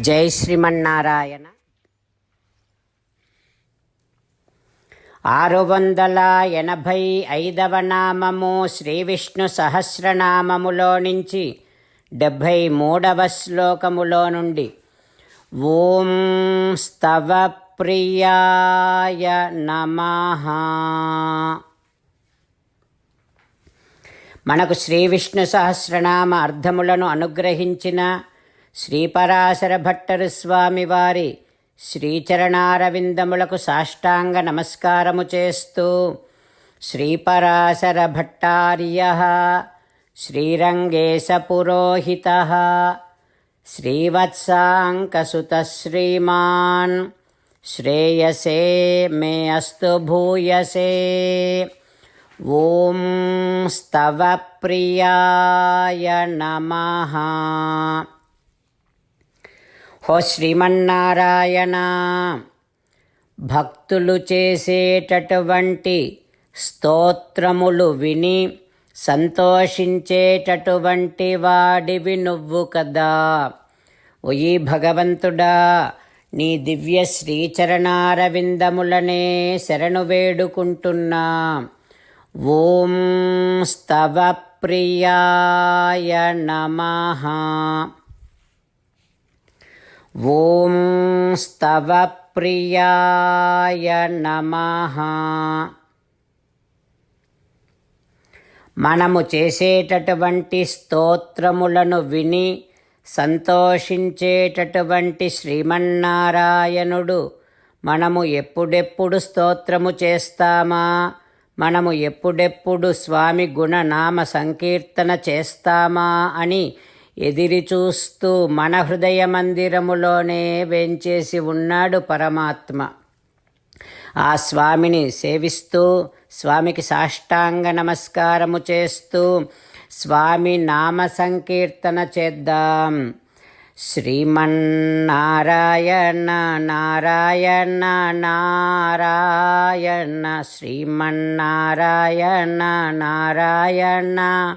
జై శ్రీమన్నారాయణ. ఆరు వందల ఎనభై ఐదవ నామము శ్రీ విష్ణు సహస్రనామములో నుంచి డెబ్భై మూడవ శ్లోకములో నుండి ఓం స్తవ ప్రియాయ నమ. మనకు శ్రీ విష్ణు సహస్రనామ అర్థములను అనుగ్రహించిన శ్రీపరాశర భట్టరు స్వామివారి శ్రీచరణారవిందములకు సాష్టాంగ నమస్కారము చేస్తూ శ్రీపరాశర భట్టార్య శ్రీరంగేశపురోహిత శ్రీవత్సాంకసుత శ్రీమాన్ శ్రేయసే మే అస్తు భూయసే. ఓం స్తవ ప్రియాయ నమః. హో శ్రీమన్నారాయణ భక్తులు చేసేటటువంటి స్తోత్రములు విని సంతోషించేటటువంటి వాడివి నువ్వు కదా. ఒయి భగవంతుడా నీ దివ్య శ్రీచరణారవిందములనే శరణు వేడుకుంటున్నా. ఓం స్తవ ప్రియాయ నమ. ఓం స్తవ ప్రియాయ నమః. మనము చేసేటటువంటి స్తోత్రములను విని సంతోషించేటటువంటి శ్రీమన్నారాయణుడు మనము ఎప్పుడెప్పుడు స్తోత్రము చేస్తామా? మనము ఎప్పుడెప్పుడు స్వామి గుణనామ సంకీర్తన చేస్తామా అని ఎదిరి చూస్తూ మన హృదయ మందిరములోనే వెంచేసి ఉన్నాడు పరమాత్మ. ఆ స్వామిని సేవిస్తూ స్వామికి సాష్టాంగ నమస్కారము చేస్తూ స్వామి నామ సంకీర్తన చేద్దాం. శ్రీమన్నారాయణ నారాయణ నారాయణ శ్రీమన్నారాయణ నారాయణ.